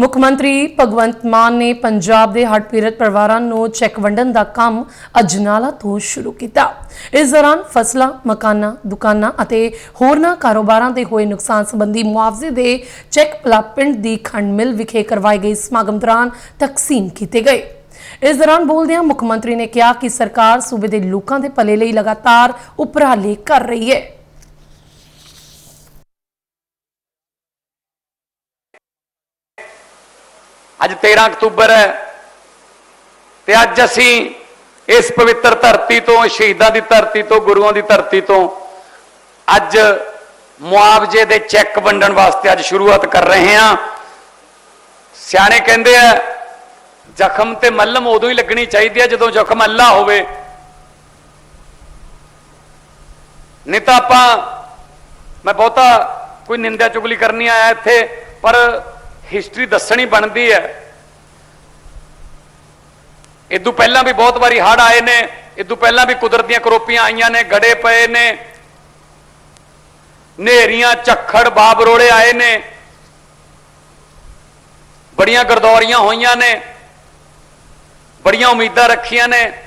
ਮੁੱਖ ਮੰਤਰੀ ਭਗਵੰਤ ਮਾਨ ਨੇ ਪੰਜਾਬ ਦੇ ਹੜ੍ਹ ਪੀੜਤ ਪਰਿਵਾਰਾਂ ਨੂੰ ਚੈੱਕ ਵੰਡਣ ਦਾ ਕੰਮ ਅਜਨਾਲਾ ਤੋਂ ਸ਼ੁਰੂ ਕੀਤਾ। ਇਸ ਦੌਰਾਨ ਫਸਲਾਂ, ਮਕਾਨਾਂ, ਦੁਕਾਨਾਂ ਅਤੇ ਹੋਰਨਾਂ ਕਾਰੋਬਾਰਾਂ ਦੇ ਹੋਏ ਨੁਕਸਾਨ ਸੰਬੰਧੀ ਮੁਆਵਜ਼ੇ ਦੇ ਚੈੱਕ ਪਲਾਪਿੰਡ ਦੀ ਖੰਡ ਮਿਲ ਵਿਖੇ ਕਰਵਾਏ ਗਏ ਸਮਾਗਮ ਦੌਰਾਨ ਤਕਸੀਮ ਕੀਤੇ ਗਏ। ਇਸ ਦੌਰਾਨ ਬੋਲਦਿਆਂ ਮੁੱਖ ਮੰਤਰੀ ਨੇ ਕਿਹਾ ਕਿ ਸਰਕਾਰ ਸੂਬੇ ਦੇ ਲੋਕਾਂ ਦੇ ਭਲੇ ਲਈ ਲਗਾਤਾਰ ਉਪਰਾਲੇ ਕਰ ਰਹੀ ਹੈ। ਅੱਜ 13 ਅਕਤੂਬਰ ਹੈ ਤੇ ਅੱਜ ਅਸੀਂ ਇਸ ਪਵਿੱਤਰ ਧਰਤੀ ਤੋਂ, ਸ਼ਹੀਦਾਂ ਦੀ ਧਰਤੀ ਤੋਂ, ਗੁਰੂਆਂ ਦੀ ਧਰਤੀ ਤੋਂ ਅੱਜ ਮੁਆਵਜ਼ੇ ਦੇ ਚੈੱਕ ਵੰਡਣ ਵਾਸਤੇ ਅੱਜ ਸ਼ੁਰੂਆਤ ਕਰ ਰਹੇ ਹਾਂ। ਸਿਆਣੇ ਕਹਿੰਦੇ ਆ, ਜ਼ਖਮ ਤੇ ਮੱਲਮ ਉਦੋਂ ਹੀ ਲੱਗਣੀ ਚਾਹੀਦੀ ਹੈ ਜਦੋਂ ਜ਼ਖਮ ਅੱਲਾ ਹੋਵੇ। ਨਹੀਂ ਤਾਂ ਆਪਾਂ, ਮੈਂ ਬਹੁਤਾ ਕੋਈ ਨਿੰਦਿਆ ਚੁਗਲੀ ਕਰਨੀ ਆਇਆ ਇੱਥੇ, ਪਰ ਹਿਸਟਰੀ ਦੱਸਣੀ ਬਣਦੀ ਹੈ। ਇਦੋਂ ਪਹਿਲਾਂ ਵੀ ਬਹੁਤ ਵਾਰੀ ਹੜ ਆਏ ਨੇ, ਇਦੋਂ ਪਹਿਲਾਂ ਵੀ ਕੁਦਰਤ ਦੀਆਂ ਕਰੋਪੀਆਂ ਆਈਆਂ ਨੇ, ਗੜੇ ਪਏ ਨੇ। ਨੇਰੀਆਂ ਝੱਖੜ ਬਾਬਰੋਲੇ ਆਏ ਨੇ। ਬੜੀਆਂ ਗਰਦੌਰੀਆਂ ਹੋਈਆਂ ਨੇ। ਬੜੀਆਂ ਉਮੀਦਾਂ ਰੱਖੀਆਂ ਨੇ।